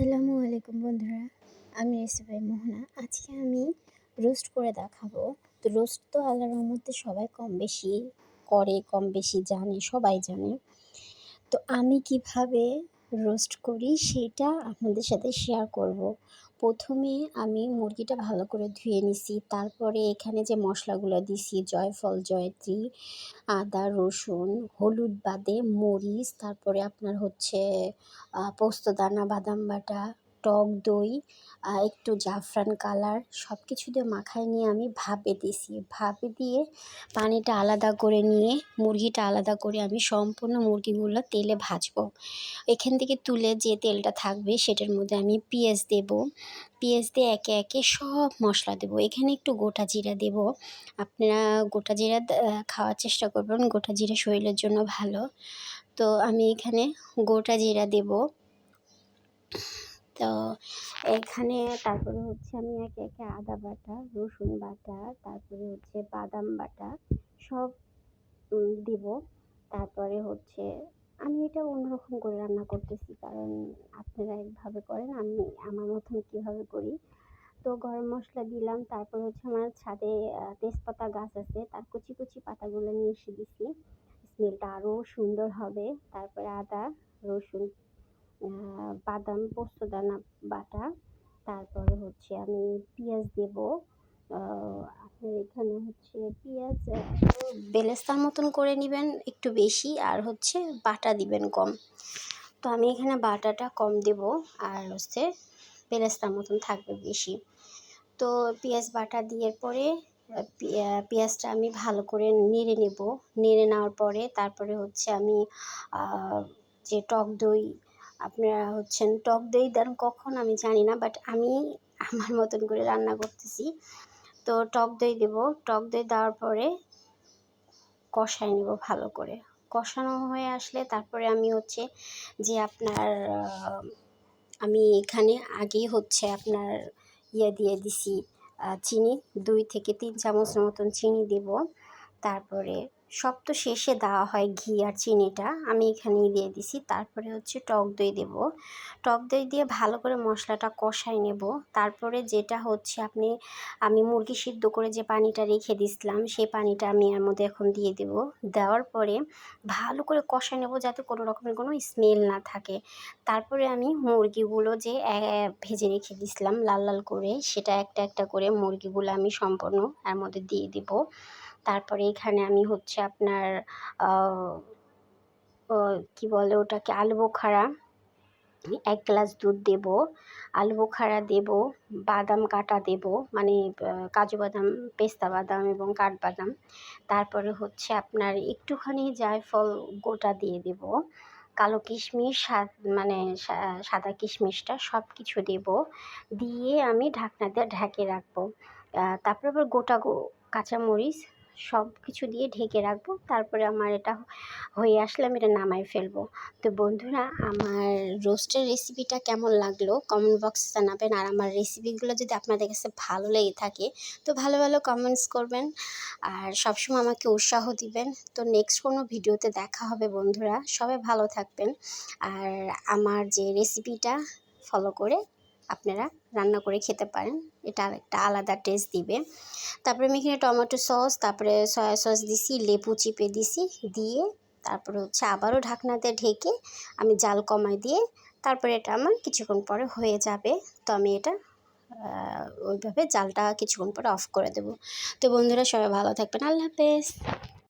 আসসালামু আলাইকুম বন্ধুরা, আমি রেসিপাই মোহনা। আজকে আমি রোস্ট করে দেখাবো। তো রোস্ট তো আল্লাহর রহমতে সবাই কম বেশি করে, কম বেশি জানে, সবাই জানে। তো আমি কীভাবে রোস্ট করি, সেটা আপনাদের সাথে শেয়ার করব। প্রথমে আমি মুরগিটা ভালো করে ধুয়ে নিছি, তারপরে এখানে যে মশলাগুলো দিছি, জয়ফল, জয়ত্রী, আদা, রসুন, হলুদ বাদে মরিচ, তারপরে আপনার হচ্ছে পোস্তদানা বাদাম বাটা টক দই একটু জাফরান কালার সব কিছু দিয়ে মাখায় নিয়ে আমি ভাপে দিছি ভাপে দিয়ে পানিটা আলাদা করে নিয়ে, মুরগিটা আলাদা করে আমি সম্পূর্ণ মুরগিগুলো তেলে ভাজবো। এখান থেকে তুলে যে তেলটা থাকবে সেটার মধ্যে আমি পেঁয়াজ দেব। পেঁয়াজ দিয়ে একে একে সব মশলা দেবো। এখানে একটু গোটা জিরা দেব। আপনারা গোটা জিরা খাওয়ার চেষ্টা করবেন। গোটা জিরা শরীরের জন্য ভালো। তো আমি এখানে গোটা জিরা দেব। তো এখানে তারপরে হচ্ছে আমি একে একে আদা বাটা, রসুন বাটা, তারপরে হচ্ছে বাদাম বাটা সব দিব। তারপরে হচ্ছে আমি এটা অন্যরকম করে রান্না করতেছি, কারণ আপনারা একভাবে করেন, আমি আমার মতন কীভাবে করি। তো গরম মশলা দিলাম, তারপর হচ্ছে আমার ছাদে তেজপাতা গাছ আছে, তার কুচি কুচি পাতাগুলো নিয়ে এসে দিছি। স্মেলটা আরও সুন্দর হবে। তারপরে আদা, রসুন বাদাম পোস্তদানা বাটা, তারপরে হচ্ছে আমি পেঁয়াজ দেব। আপনার এখানে হচ্ছে পেঁয়াজ বেলেস্তার মতন করে নেবেন একটু বেশি, আর হচ্ছে বাটা দিবেন কম। তো আমি এখানে বাটাটা কম দেব, আর হচ্ছে বেলেস্তার মতন থাকবে বেশি। তো পেঁয়াজ বাটা দিয়ে পরে পেঁয়াজটা আমি ভালো করে নেড়ে নেব। নেড়ে নেওয়ার পরে তারপরে হচ্ছে আমি যে টক দই আপনারা হচ্ছেন টক দই দেন কখন আমি জানি না বাট আমি আমার মতন করে রান্না করতেছি। তো টক দই দেব। টক দই দেওয়ার পরে কষাই নেব ভালো করে। কষানো হয়ে আসলে তারপরে আমি হচ্ছে যে আপনার আমি এখানে আগেই হচ্ছে আপনার ইয়ে দিয়ে দিছি চিনি, দুই থেকে তিন চামচের মতন চিনি দেব। তারপরে সব তো শেষে দেওয়া হয় ঘি আর চিনিটা। আমি এখানেই দিয়ে দিছি। তারপরে হচ্ছে টক দই দেব। টক দই দিয়ে ভালো করে মশলাটা কষাই নেব। তারপরে যেটা হচ্ছে আপনি, আমি মুরগি সিদ্ধ করে যে পানিটা রেখে দিছিলাম, সেই পানিটা আমি এর মধ্যে এখন দিয়ে দেব। দেওয়ার পরে ভালো করে কষাই নেব যাতে কোনো রকমের কোনো স্মেল না থাকে। তারপরে আমি মুরগিগুলো যে ভেজে রেখে দিছিলাম লাল লাল করে, সেটা একটা একটা করে মুরগিগুলো আমি সম্পূর্ণ এর মধ্যে দিয়ে দেবো। তারপরে এখানে আমি হচ্ছে আপনার কি বলে ওটাকে আলু বোখারা এক গ্লাস দুধ দেব আলু বোখারা দেব, বাদাম কাটা দেব মানে কাজু বাদাম, পেস্তা বাদাম এবং কাঠবাদাম। তারপরে হচ্ছে আপনার একটুখানি জায়ফল গোটা দিয়ে দেব, কালো কিশমিশ মানে সাদা কিশমিশটা সব কিছু দেব, দিয়ে আমি ঢাকনা দিয়ে ঢেকে রাখব। তারপরে আবার গোটা কাঁচামরিচ সব কিছু দিয়ে ঢেকে রাখব। তারপরে আমার এটা হয়ে আসলে আমি এটা নামাই ফেলব। তো বন্ধুরা, আমার রোস্টের রেসিপিটা কেমন লাগল কমেন্ট বক্সে জানাবেন। আর আমার রেসিপিগুলো যদি আপনাদের কাছে ভালো লেগে থাকে, তো ভালো ভালো কমেন্টস করবেন আর সবসময় আমাকে উৎসাহ দিবেন। তো নেক্সট কোনো ভিডিওতে দেখা হবে বন্ধুরা। সবাই ভালো থাকবেন। আর আমার যে রেসিপিটা ফলো করে আপনারা রান্না করে খেতে পারেন। এটা একটা আলাদা টেস্ট দিবে। তারপরে আমি এখানে টমেটো সস তারপরে সয়া সস দিছি, লেবু চিপে দিছি, দিয়ে তারপরে হচ্ছে আবারও ঢাকনাতে ঢেকে আমি জাল কমাই দিয়ে তারপরে এটা আমার কিছুক্ষণ পরে হয়ে যাবে। তো আমি এটা ওইভাবে জালটা কিছুক্ষণ পরে অফ করে দেবো। তো বন্ধুরা সবাই ভালো থাকবেন। আল্লাহ হাফেজ।